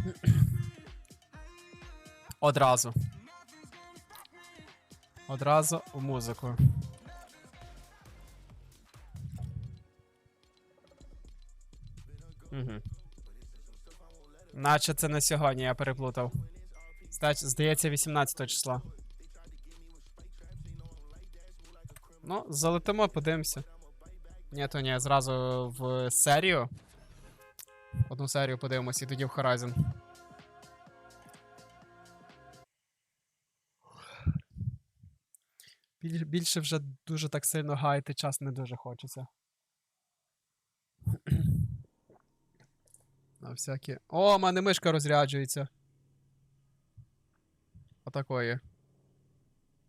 Одразу. Одразу у музику. Угу. Наче це на сьогодні, я переплутав. Здається, 18 числа. Ну, залетимо, подивимося. Ні, то ні, зразу в серію. Одну серію подивимося і тоді в Horizon. Більше вже дуже так сильно гаяти час не дуже хочеться. На всякі. О, у мене мишка розряджується. Отакої.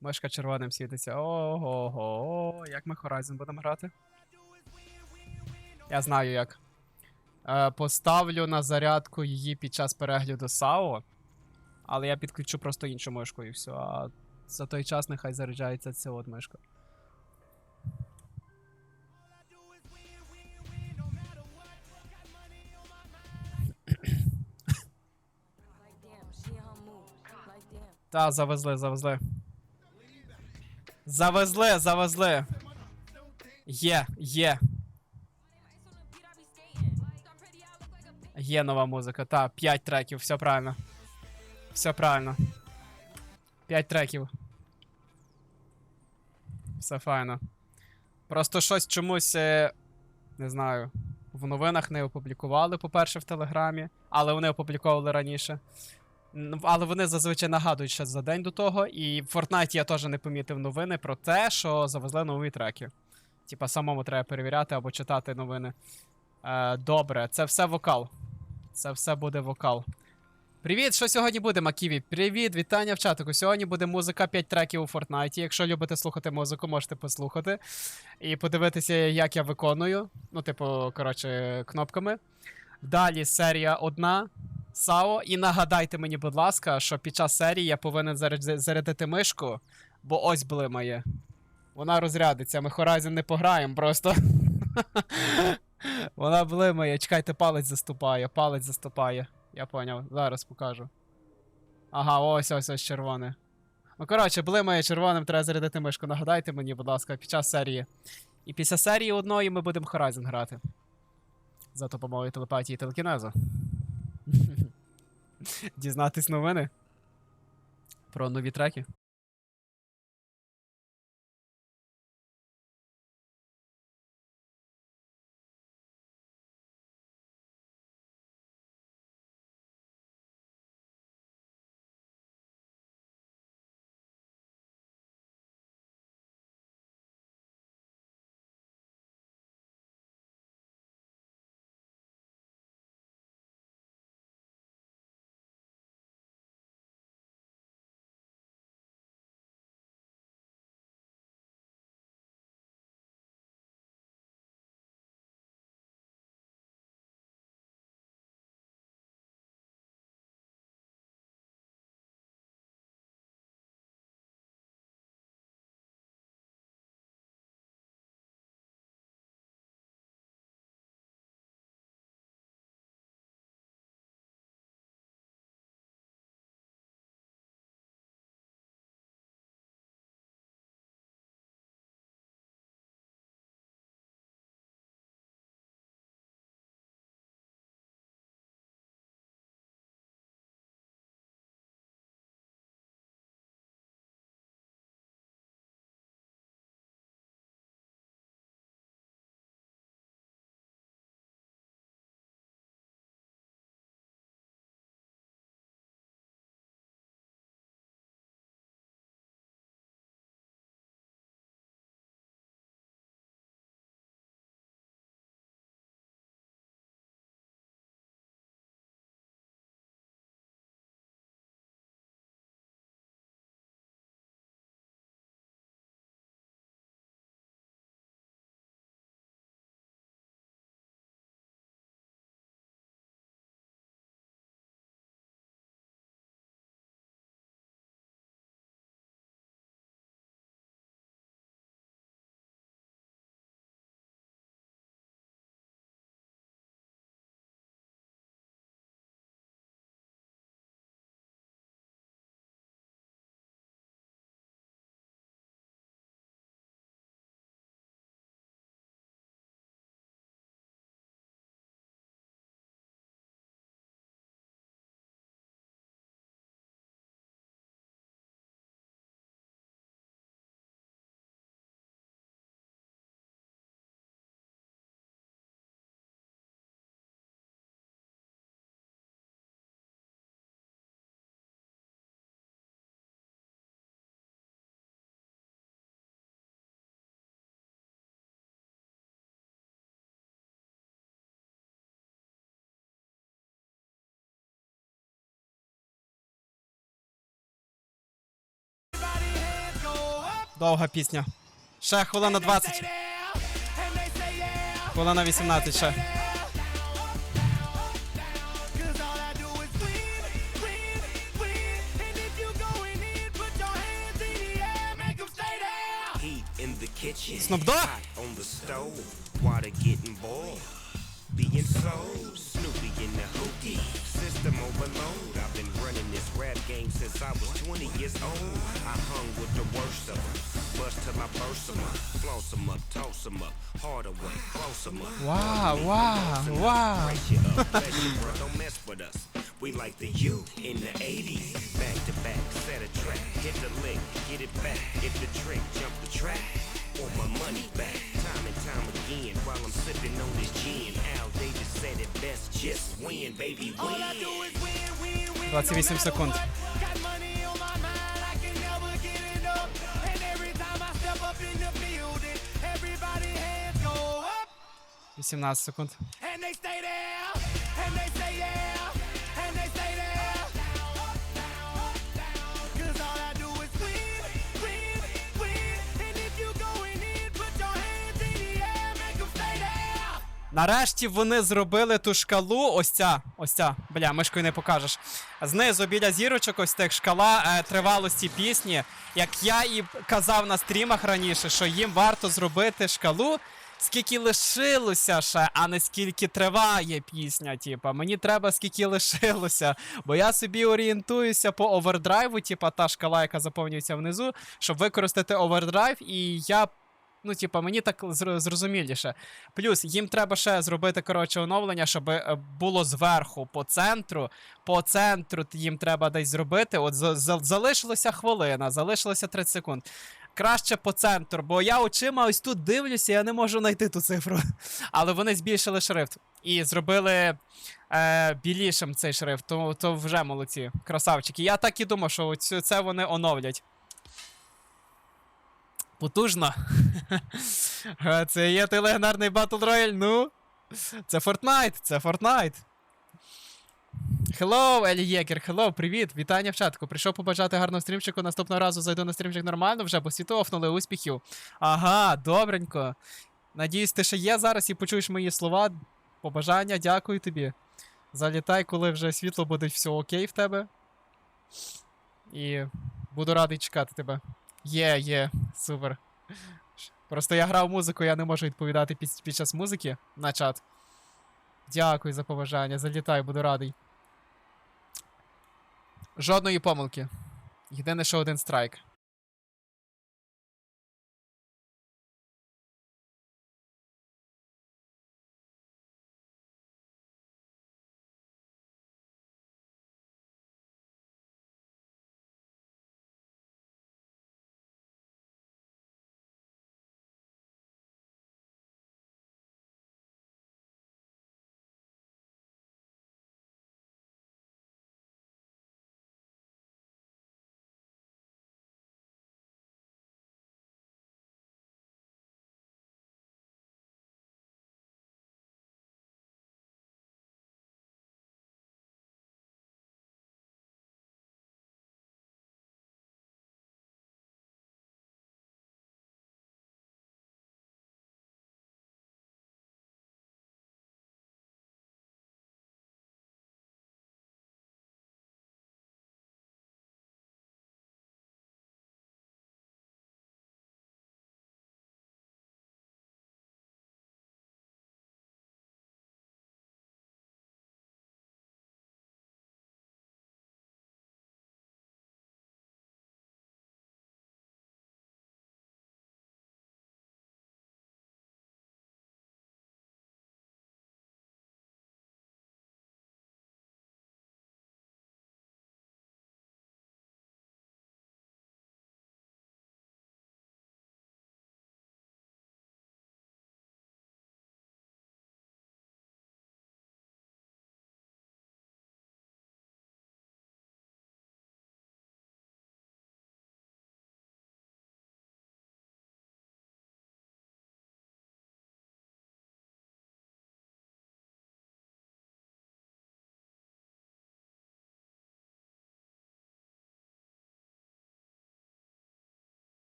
Мишка червоним світиться. Ого, як ми Horizon будемо грати? Я знаю як. Е, поставлю на зарядку її під час перегляду САО, але я підключу просто іншу мишку і все. А за той час нехай заряджається ця от мишка. Та, завезли, завезли. Завезли, завезли. Є, є. Є нова музика. Та, 5 треків, все правильно. Все правильно. 5 треків. Все файно. Просто щось чомусь. е, Не знаю. В новинах не опублікували, по-перше, в Телеграмі, але вони опубліковували раніше. Але вони зазвичай нагадують ще за день до того. І в Fortnite я теж не помітив новини про те, що завезли нові треки. Типа, самому треба перевіряти або читати новини. Е, добре, це все вокал. Це все буде вокал. Привіт, що сьогодні буде, Маківі? Привіт, вітання в чатику. Сьогодні буде музика 5 треків у Fortnite. Якщо любите слухати музику, можете послухати. І подивитися, як я виконую. Ну, типу, коротше, кнопками. Далі серія одна. САО. І нагадайте мені, будь ласка, що під час серії я повинен зарядити мишку, бо ось блимає. Вона розрядиться, ми Horizon не пограємо просто. Вона блимає. Чекайте, палець заступає, палець заступає. Я поняв, зараз покажу. Ага, ось ось ось червоне. Ну, коротше, блимає червоним, треба зарядити мишку. Нагадайте мені, будь ласка, під час серії. І після серії одної ми будемо Horizon грати. За допомогою телепатії і телекінезу. Дізнатись новини про нові треки. Довга пісня. Ще хвилина 20. Хвилина 18 ще. Cause all I do is win, win, win. And if you going in, put your hands in the air, make 'em stay there. Heat in the kitchen. Snoop Dogg. Hot on the stove. Water getting boiled. Being sold. Snoopy in the hookie. System overload. game since I was 20 years old. I hung with the worst of them. Bust till I burst them up. Floss them up, toss them up. Hard away, close them up. Вау, вау, вау. Brace you up, bless you, bro. Don't mess with us. We like the U in the 80s. Back to back, set a track. Hit the lick, get it back. Hit the trick, jump the track. Want my money back. Time and time again while I'm sipping on this gin. Al Davis said it best. Just win, baby, All I do win. is win, win, win. 28 секунд. 17 секунд. Нарешті вони зробили ту шкалу. Ось ця, ось ця, бля, мишкою не покажеш. Знизу біля зірочок, ось так шкала е, тривалості пісні. Як я і казав на стрімах раніше, що їм варто зробити шкалу скільки лишилося ще, а не скільки триває пісня. Типа, мені треба скільки лишилося. Бо я собі орієнтуюся по овердрайву, типа та шкала, яка заповнюється внизу, щоб використати овердрайв, і я. Ну, типа, мені так зрозуміліше. Плюс їм треба ще зробити коротше оновлення, щоб е, було зверху по центру. По центру їм треба десь зробити. От за- за- залишилося хвилина, залишилося 30 секунд. Краще по центру, бо я очима ось тут дивлюся, я не можу знайти ту цифру. Але вони збільшили шрифт і зробили е, білішим цей шрифт, то, то вже молодці. Красавчики. Я так і думав, що це вони оновлять. Потужно. Це є той легендарний Battle ну. Це Fortnite, це Fortnite. Hello, Елі Єгер, hello, привіт, вітання в чатку. Прийшов побажати гарного стрімчику. Наступного разу зайду на стрімчик нормально вже, бо світу офнули успіхів. Ага, добренько. Надіюсь, ти ще є зараз і почуєш мої слова. Побажання, дякую тобі. Залітай, коли вже світло буде все окей в тебе. І буду радий чекати тебе. Є, є, супер. Просто я грав музику, я не можу відповідати під, під час музики на чат. Дякую за побажання. Залітай, буду радий. Жодної помилки. Єдине, що один страйк.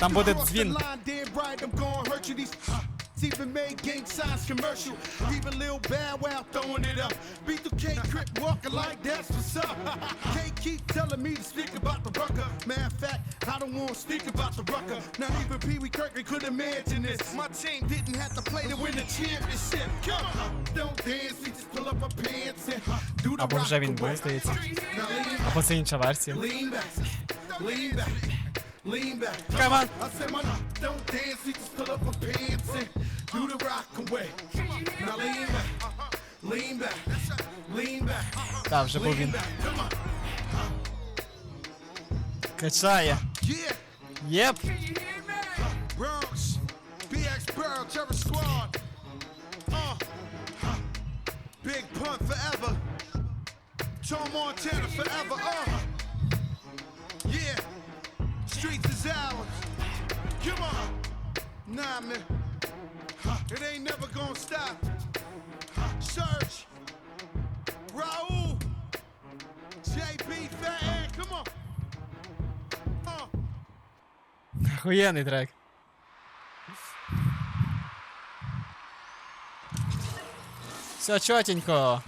Там you буде cross the дзвін. line, damn right, I'm gonna hurt you. These even made gang signs commercial. Even Lil Bow Wow throwing it up. B2K Crip walking like that's what's up. K keep telling me to speak about the rucker. Matter of fact, I don't want to speak about the rucker. Not even Pee Wee Kirkland could imagine this. My team didn't have to play to win the championship. Come on, don't dance, we just pull up our pants and do the Або rock вже він away. був, здається. Now lean Або це інша версія. Lean back, lean back, lean back. Come on. I said, man, don't dance, we just pull up our pants and do the rock away. Now lean back, lean back, lean back, Так, вже був lean він. back. Come on, Качає. yeah. Єп. Bronx, BX Burrow, Terror Squad. Uh, Big Pun forever. Tom Montana forever. Uh, Nah. It ain't never gonna stop. Search. Raul. JB Fat come on. Охуєнний трек. Все чотенько.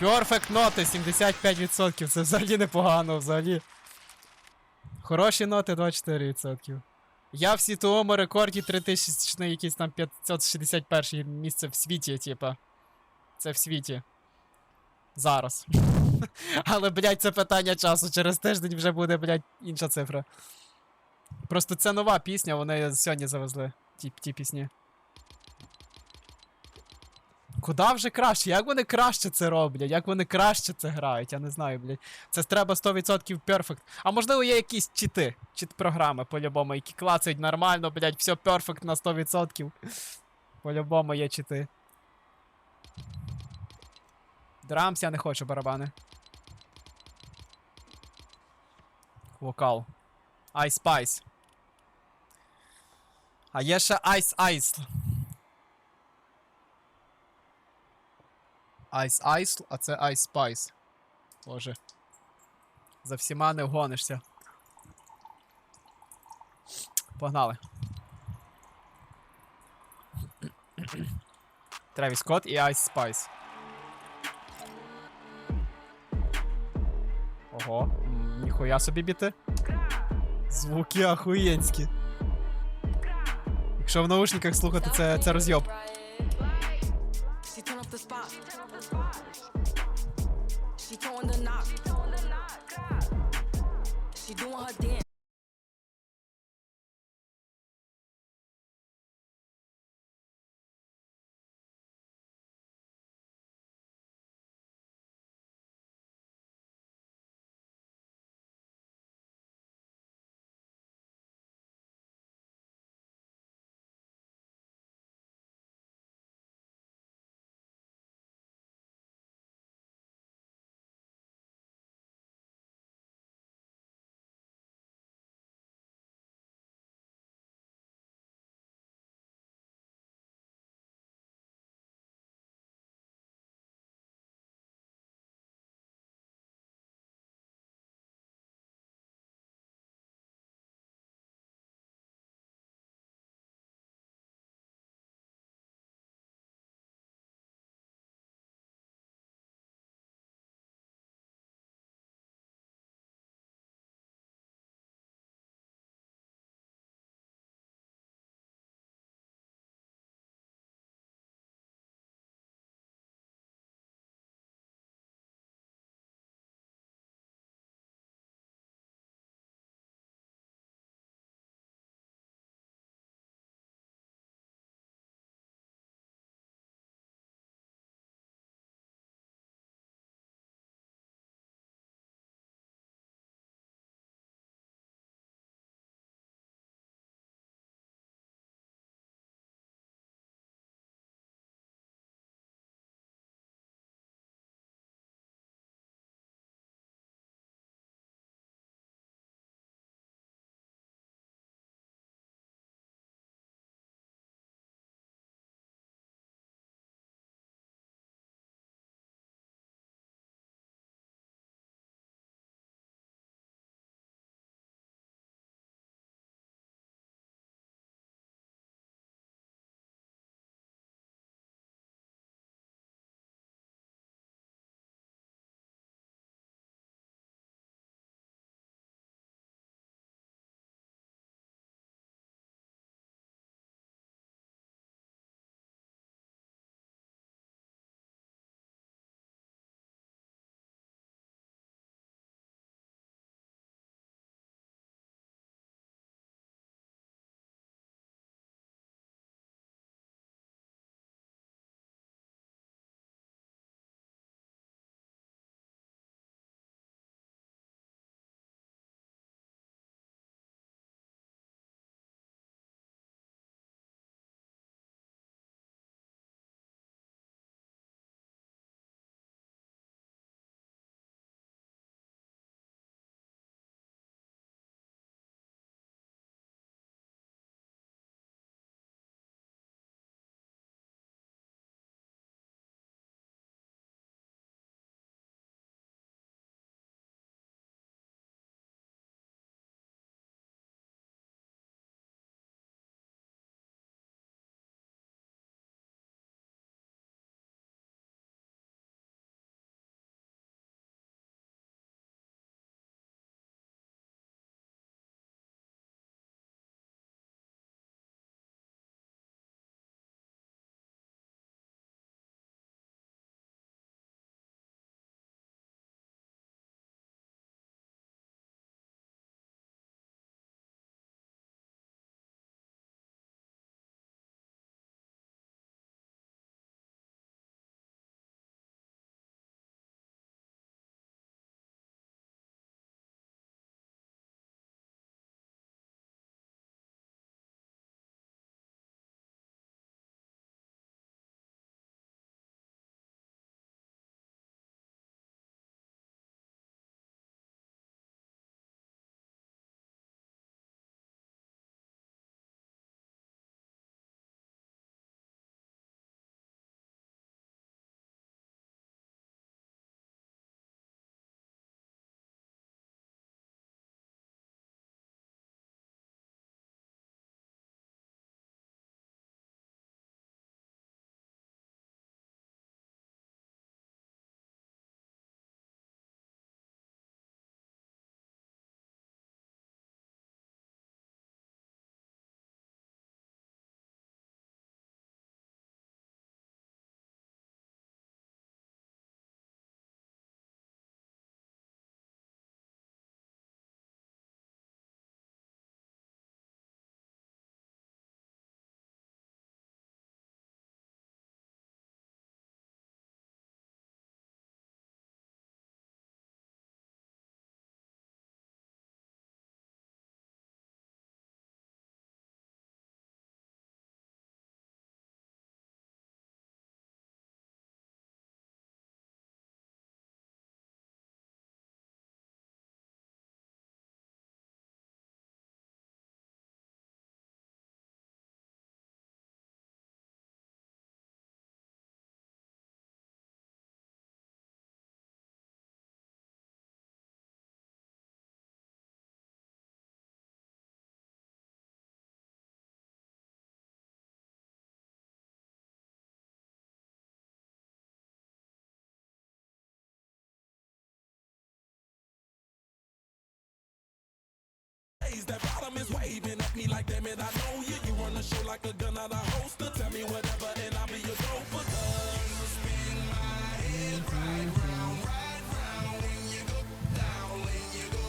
Perfect ноти 75%. Це взагалі непогано, взагалі. Хороші ноти 24%. Я в світовому рекорді 3000 якийсь там 561 місце в світі, типа. Це в світі. Зараз. Але, блядь, це питання часу. Через тиждень вже буде, блядь, інша цифра. Просто це нова пісня, вони сьогодні завезли ті, ті пісні. Куда вже краще? Як вони краще це роблять? Як вони краще це грають? Я не знаю, блядь. Це треба 100% перфект. А можливо є якісь чити, чит-програми по-любому, які клацають нормально, блядь, все перфект на 100%. По-любому є чити. Драмс я не хочу барабани. Вокал. Ice Spice. А є ще Ice Ice. Ice Ice, а це Ice Spice. Боже. За всіма не вгонишся. Погнали. Тревіс Скотт і Ice Spice. Ого, ніхуя собі біти. Звуки ахуєнські. Якщо в наушниках слухати, це, це розйоб.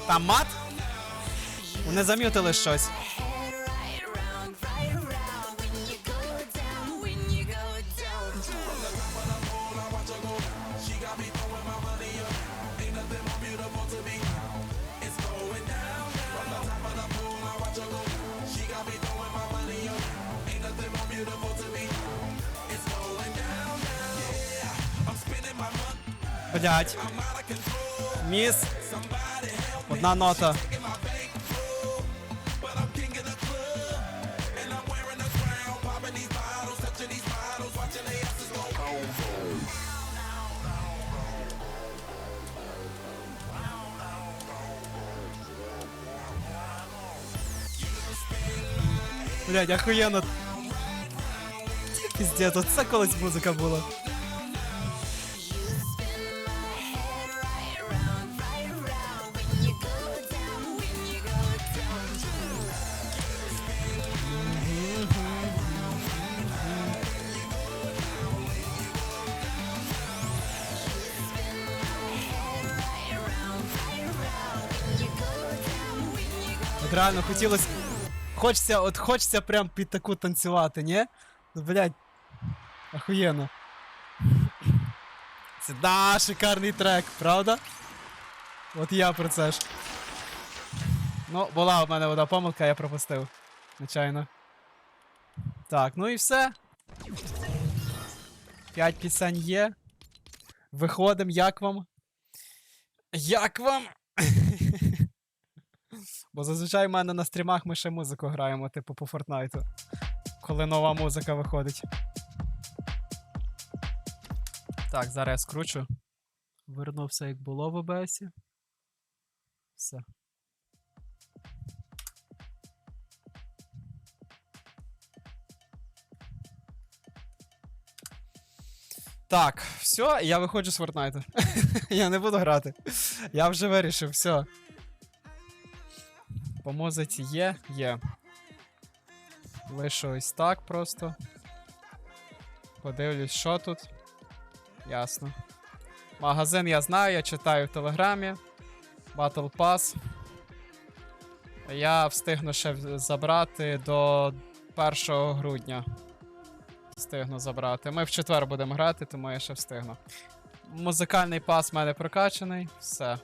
Там мат? Вони зам'ютили щось. Блять. Міс. Одна нота. Блять, охуєнно. Піздець, оце колись музика була. От реально хотілося. Хочеться, от хочеться прям під таку танцювати, ні? Ну, блядь. Охуєнно. Це да, шикарний трек, правда? От я про це ж. Ну, була в мене одна помилка, я пропустив. Звичайно. Так, ну і все. П'ять пісень є. Виходимо, як вам? Як вам? Бо зазвичай в мене на стрімах ми ще музику граємо, типу по Фортнайту. Коли нова музика виходить. Так, зараз я скручу. Верну все як було в ОБСі. Все. Так, все, я виходжу з Фортнайту. я не буду грати. Я вже вирішив, все. По музиці є, є. Лише ось так просто. Подивлюсь, що тут. Ясно. Магазин я знаю, я читаю в Телеграмі. Battle Pass. Я встигну ще забрати до 1 грудня. Встигну забрати. Ми в четвер будемо грати, тому я ще встигну. Музикальний пас в мене прокачаний. Все.